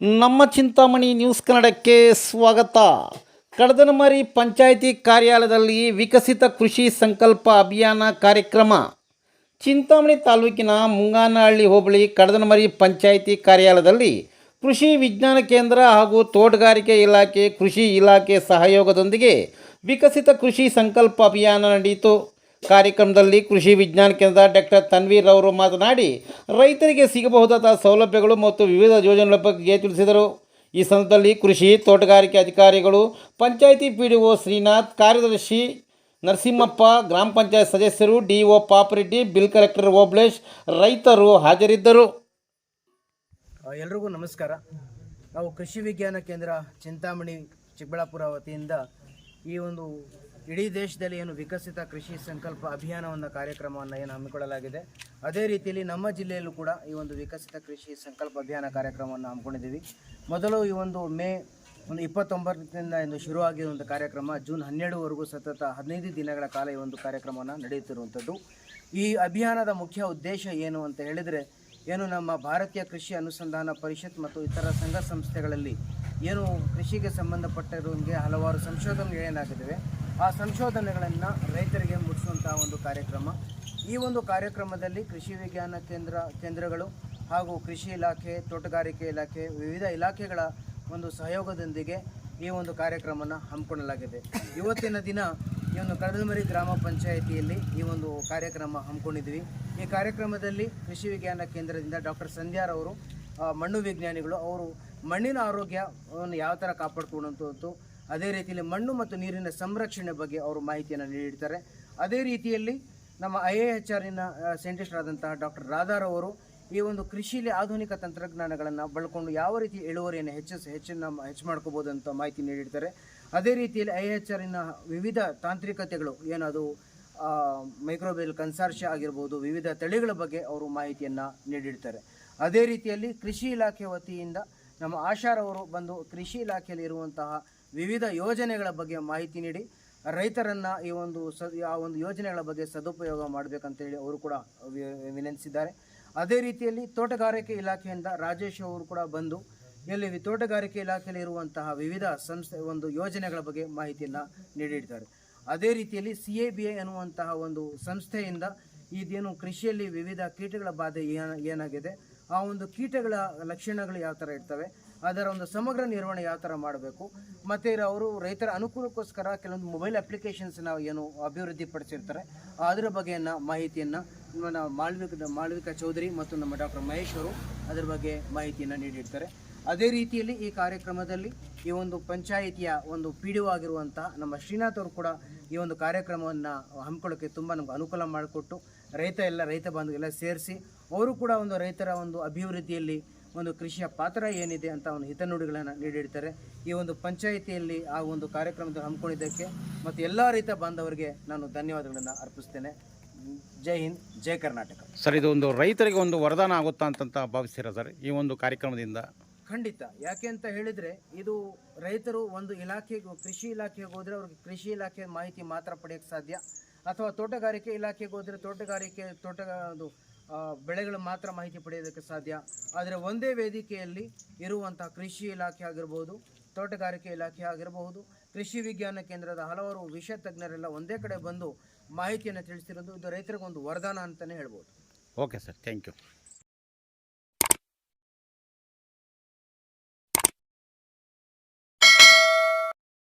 ನಮ್ಮ ಚಿಂತಾಮಣಿ ನ್ಯೂಸ್ ಕನ್ನಡಕ್ಕೆ ಸ್ವಾಗತ. ಕಡದನಮರಿ ಪಂಚಾಯಿತಿ ಕಾರ್ಯಾಲಯದಲ್ಲಿ ವಿಕಸಿತ ಕೃಷಿ ಸಂಕಲ್ಪ ಅಭಿಯಾನ ಕಾರ್ಯಕ್ರಮ. ಚಿಂತಾಮಣಿ ತಾಲೂಕಿನ ಮುಂಗಾನಹಳ್ಳಿ ಹೋಬಳಿ ಕಡದನಮರಿ ಪಂಚಾಯಿತಿ ಕಾರ್ಯಾಲಯದಲ್ಲಿ ಕೃಷಿ ವಿಜ್ಞಾನ ಕೇಂದ್ರ ಹಾಗೂ ತೋಟಗಾರಿಕೆ ಇಲಾಖೆ, ಕೃಷಿ ಇಲಾಖೆ ಸಹಯೋಗದೊಂದಿಗೆ ವಿಕಸಿತ ಕೃಷಿ ಸಂಕಲ್ಪ ಅಭಿಯಾನ ನಡೆಯಿತು. ಕಾರ್ಯಕ್ರಮದಲ್ಲಿ ಕೃಷಿ ವಿಜ್ಞಾನ ಕೇಂದ್ರ ಡಾಕ್ಟರ್ ತನ್ವೀರ್ ಅವರು ಮಾತನಾಡಿ, ರೈತರಿಗೆ ಸಿಗಬಹುದಾದ ಸೌಲಭ್ಯಗಳು ಮತ್ತು ವಿವಿಧ ಯೋಜನೆಗಳ ಬಗ್ಗೆ ತಿಳಿಸಿದರು. ಈ ಸಂದರ್ಭದಲ್ಲಿ ಕೃಷಿ ತೋಟಗಾರಿಕೆ ಅಧಿಕಾರಿಗಳು, panchayat P D O Srinath, ಕಾರ್ಯದರ್ಶಿ ನರಸಿಂಹಪ್ಪ, ಗ್ರಾಮ ಪಂಚಾಯತ್ ಸದಸ್ಯರು D O Papareddy, bill collector Obalesh ರೈತರು ಹಾಜರಿದ್ದರು. ಎಲ್ರಿಗೂ ನಮಸ್ಕಾರ. ನಾವು ಕೃಷಿ ವಿಜ್ಞಾನ ಕೇಂದ್ರ ಚಿಂತಾಮಣಿ ಚಿಕ್ಕಬಳ್ಳಾಪುರ ವತಿಯಿಂದ ಈ ಒಂದು ಇಡೀ ದೇಶದಲ್ಲಿ ಏನು ವಿಕಸಿತ ಕೃಷಿ ಸಂಕಲ್ಪ ಅಭಿಯಾನವನ್ನು ಕಾರ್ಯಕ್ರಮವನ್ನು ಏನು ಹಮ್ಮಿಕೊಳ್ಳಲಾಗಿದೆ, ಅದೇ ರೀತಿಯಲ್ಲಿ ನಮ್ಮ ಜಿಲ್ಲೆಯಲ್ಲೂ ಕೂಡ ಈ ಒಂದು ವಿಕಸಿತ ಕೃಷಿ ಸಂಕಲ್ಪ ಅಭಿಯಾನ ಕಾರ್ಯಕ್ರಮವನ್ನು ಹಮ್ಮಿಕೊಂಡಿದ್ದೀವಿ. ಮೊದಲು ಈ ಒಂದು ಮೇ ಒಂದು ಇಪ್ಪತ್ತೊಂಬತ್ತರಿಂದ ಇಂದು ಶುರುವಾಗಿರುವಂಥ ಕಾರ್ಯಕ್ರಮ, ಜೂನ್ ಹನ್ನೆರಡುವರೆಗೂ ಸತತ ಹದಿನೈದು ದಿನಗಳ ಕಾಲ ಈ ಒಂದು ಕಾರ್ಯಕ್ರಮವನ್ನು ನಡೆಯುತ್ತಿರುವಂಥದ್ದು. ಈ ಅಭಿಯಾನದ ಮುಖ್ಯ ಉದ್ದೇಶ ಏನು ಅಂತ ಹೇಳಿದರೆ, ಏನು ನಮ್ಮ ಭಾರತೀಯ ಕೃಷಿ ಅನುಸಂಧಾನ ಪರಿಷತ್ ಮತ್ತು ಇತರ ಸಂಘ ಸಂಸ್ಥೆಗಳಲ್ಲಿ ಏನು ಕೃಷಿಗೆ ಸಂಬಂಧಪಟ್ಟಿರುವಂಗೆ ಹಲವಾರು ಸಂಶೋಧನೆಗಳು ಏನಾಗಿದ್ದಾವೆ ಆ ಸಂಶೋಧನೆಗಳನ್ನು ರೈತರಿಗೆ ಮುಟ್ಟಿಸುವಂಥ ಒಂದು ಕಾರ್ಯಕ್ರಮ. ಈ ಒಂದು ಕಾರ್ಯಕ್ರಮದಲ್ಲಿ ಕೃಷಿ ವಿಜ್ಞಾನ ಕೇಂದ್ರ, ಕೇಂದ್ರಗಳು ಹಾಗೂ ಕೃಷಿ ಇಲಾಖೆ, ತೋಟಗಾರಿಕೆ ಇಲಾಖೆ, ವಿವಿಧ ಇಲಾಖೆಗಳ ಒಂದು ಸಹಯೋಗದೊಂದಿಗೆ ಈ ಒಂದು ಕಾರ್ಯಕ್ರಮನ ಹಮ್ಮಿಕೊಳ್ಳಲಾಗಿದೆ. ಇವತ್ತಿನ ದಿನ ಈ ಒಂದು ಕಡದಮರಿ ಗ್ರಾಮ ಪಂಚಾಯಿತಿಯಲ್ಲಿ ಈ ಒಂದು ಕಾರ್ಯಕ್ರಮ ಹಮ್ಮಿಕೊಂಡಿದ್ವಿ. ಈ ಕಾರ್ಯಕ್ರಮದಲ್ಲಿ ಕೃಷಿ ವಿಜ್ಞಾನ ಕೇಂದ್ರದಿಂದ ಡಾಕ್ಟರ್ ಸಂಧ್ಯಾರವರು ಮಣ್ಣು ವಿಜ್ಞಾನಿಗಳು ಅವರು ಮಣ್ಣಿನ ಆರೋಗ್ಯವನ್ನು ಯಾವ ಥರ ಕಾಪಾಡ್ಕೊಳ್ಳುವಂಥದ್ದು ಅದೇ ರೀತಿಯಲ್ಲಿ ಮಣ್ಣು ಮತ್ತು ನೀರಿನ ಸಂರಕ್ಷಣೆ ಬಗ್ಗೆ ಅವರು ಮಾಹಿತಿಯನ್ನು ನೀಡಿರ್ತಾರೆ ಅದೇ ರೀತಿಯಲ್ಲಿ ನಮ್ಮ ಐ ಎ ಎಚ್ ಆರ್ನ ಸೈಂಟಿಸ್ಟ್ ಆದಂತಹ ಡಾಕ್ಟರ್ ರಾಧಾರ್ ಅವರು ಈ ಒಂದು ಕೃಷಿಯಲ್ಲಿ ಆಧುನಿಕ ತಂತ್ರಜ್ಞಾನಗಳನ್ನು ಬಳಕೊಂಡು ಯಾವ ರೀತಿ ಇಳುವರಿಯನ್ನು ಹೆಚ್ಚು, ಹೆಚ್ಚಿನ ಹೆಚ್ಚು ಮಾಡ್ಕೋಬೋದು ಅಂತ ಮಾಹಿತಿ ನೀಡಿರ್ತಾರೆ ಅದೇ ರೀತಿಯಲ್ಲಿ ಐ ಎಚ್ ಆರ್ನ ವಿವಿಧ ತಾಂತ್ರಿಕತೆಗಳು, ಏನದು ಮೈಕ್ರೋಬೇಲ್ ಕನ್ಸಾರ್ಶ ಆಗಿರ್ಬೋದು, ವಿವಿಧ ತಳಿಗಳ ಬಗ್ಗೆ ಅವರು ಮಾಹಿತಿಯನ್ನು ನೀಡಿರ್ತಾರೆ ಅದೇ ರೀತಿಯಲ್ಲಿ ಕೃಷಿ ಇಲಾಖೆ ವತಿಯಿಂದ ನಮ್ಮ ಆಶಾರವರು ಬಂದು ಕೃಷಿ ಇಲಾಖೆಯಲ್ಲಿ ಇರುವಂತಹ ವಿವಿಧ ಯೋಜನೆಗಳ ಬಗ್ಗೆ ಮಾಹಿತಿ ನೀಡಿ, ರೈತರನ್ನು ಈ ಒಂದು ಸ, ಆ ಒಂದು ಯೋಜನೆಗಳ ಬಗ್ಗೆ ಸದುಪಯೋಗ ಮಾಡಬೇಕಂತೇಳಿ ಅವರು ಕೂಡ ವಿನಂತಿಸಿದ್ದಾರೆ. ಅದೇ ರೀತಿಯಲ್ಲಿ ತೋಟಗಾರಿಕೆ ಇಲಾಖೆಯಿಂದ ರಾಜೇಶ್ ಅವರು ಕೂಡ ಬಂದು, ಇಲ್ಲಿ ತೋಟಗಾರಿಕೆ ಇಲಾಖೆಯಲ್ಲಿ ಇರುವಂತಹ ವಿವಿಧ ಸಂಸ್ಥೆ, ಒಂದು ಯೋಜನೆಗಳ ಬಗ್ಗೆ ಮಾಹಿತಿಯನ್ನು ನೀಡಿರ್ತಾರೆ ಅದೇ ರೀತಿಯಲ್ಲಿ ಸಿ ಎ ಬಿ ಐ ಅನ್ನುವಂತಹ ಒಂದು ಸಂಸ್ಥೆಯಿಂದ ಇದೇನು ಕೃಷಿಯಲ್ಲಿ ವಿವಿಧ ಕೀಟಗಳ ಬಾಧೆ ಏನ, ಏನಾಗಿದೆ, ಆ ಒಂದು ಕೀಟಗಳ ಲಕ್ಷಣಗಳು ಯಾವ ಥರ ಇರ್ತವೆ ಅದರ ಒಂದು ಸಮಗ್ರ ನಿರ್ವಹಣೆ ಯಾವ ಥರ ಮಾಡಬೇಕು? ಮತ್ತು ಅವರು ರೈತರ ಅನುಕೂಲಕ್ಕೋಸ್ಕರ ಕೆಲವೊಂದು ಮೊಬೈಲ್ ಅಪ್ಲಿಕೇಶನ್ಸ್ನ ಏನು ಅಭಿವೃದ್ಧಿ ಪಡಿಸಿರ್ತಾರೆ. ಅದರ ಬಗ್ಗೆಯನ್ನು ಮಾಹಿತಿಯನ್ನು ನಮ್ಮ ಮಾಳ್ವಿಕ ಮಾಳ್ವಿಕಾ ಚೌಧರಿ ಮತ್ತು ನಮ್ಮ ಡಾಕ್ಟರ್ ಮಹೇಶ್ ಅವರು ಅದರ ಬಗ್ಗೆ ಮಾಹಿತಿಯನ್ನು ನೀಡಿರ್ತಾರೆ. ಅದೇ ರೀತಿಯಲ್ಲಿ ಈ ಕಾರ್ಯಕ್ರಮದಲ್ಲಿ ಈ ಒಂದು ಪಂಚಾಯಿತಿಯ ಒಂದು ಪಿ ಡಿ ಆಗಿರುವಂತಹ ನಮ್ಮ ಶ್ರೀನಾಥ್ ಅವರು ಕೂಡ ಈ ಒಂದು ಕಾರ್ಯಕ್ರಮವನ್ನು ಹಮ್ಮಿಕೊಳ್ಳೋಕ್ಕೆ ತುಂಬ ನಮ್ಗೆ ಅನುಕೂಲ ಮಾಡಿಕೊಟ್ಟು ರೈತ ಎಲ್ಲ ರೈತ ಬಾಂಧವರೆಲ್ಲ ಸೇರಿಸಿ, ಅವರು ಕೂಡ ಒಂದು ರೈತರ ಒಂದು ಅಭಿವೃದ್ಧಿಯಲ್ಲಿ ಒಂದು ಕೃಷಿಯ ಪಾತ್ರ ಏನಿದೆ ಅಂತ ಒಂದು ಹಿತನುಡಿಗಳನ್ನು ನೀಡಿರ್ತಾರೆ. ಈ ಒಂದು ಪಂಚಾಯಿತಿಯಲ್ಲಿ ಆ ಒಂದು ಕಾರ್ಯಕ್ರಮದಲ್ಲಿ ಹಮ್ಮಿಕೊಂಡಿದ್ದಕ್ಕೆ ಮತ್ತು ಎಲ್ಲ ರೀತಿಯ ಬಾಂಧವರಿಗೆ ನಾನು ಧನ್ಯವಾದಗಳನ್ನು ಅರ್ಪಿಸ್ತೇನೆ. ಜೈ ಹಿಂದ್ ಜೈ ಕರ್ನಾಟಕ. ಸರ್ ಇದು ಒಂದು ರೈತರಿಗೆ ಒಂದು ವರದಾನ ಆಗುತ್ತಾ ಅಂತಂತ ಭಾವಿಸ್ತೀರಾ ಸರ್? ಈ ಒಂದು ಕಾರ್ಯಕ್ರಮದಿಂದ? ಖಂಡಿತ. ಯಾಕೆ ಅಂತ ಹೇಳಿದರೆ ಇದು ರೈತರು ಒಂದು ಇಲಾಖೆಗೆ ಕೃಷಿ ಇಲಾಖೆಗೆ ಹೋದರೆ ಅವ್ರಿಗೆ ಕೃಷಿ ಇಲಾಖೆ ಮಾಹಿತಿ ಮಾತ್ರ ಪಡೆಯೋಕ್ಕೆ ಸಾಧ್ಯ. ಅಥವಾ ತೋಟಗಾರಿಕೆ ಇಲಾಖೆಗೆ ಹೋದರೆ ತೋಟಗಾರಿಕೆ ತೋಟ ಬೆಳೆಗಳು ಮಾತ್ರ ಮಾಹಿತಿ ಪಡೆಯೋದಕ್ಕೆ ಸಾಧ್ಯ. ಆದರೆ ಒಂದೇ ವೇದಿಕೆಯಲ್ಲಿ ಇರುವಂತಹ ಕೃಷಿ ಇಲಾಖೆ ಆಗಿರ್ಬೋದು, ತೋಟಗಾರಿಕೆ ಇಲಾಖೆ ಆಗಿರಬಹುದು ಕೃಷಿ ವಿಜ್ಞಾನ ಕೇಂದ್ರದ ಹಲವಾರು ವಿಷಯ ತಜ್ಞರೆಲ್ಲ ಒಂದೇ ಕಡೆ ಬಂದು ಮಾಹಿತಿಯನ್ನು ತಿಳಿಸ್ತಿರೋದು ಇದು ರೈತರಿಗೆ ಒಂದು ವರದಾನ ಅಂತಲೇ ಹೇಳ್ಬೋದು. Okay sir, thank you.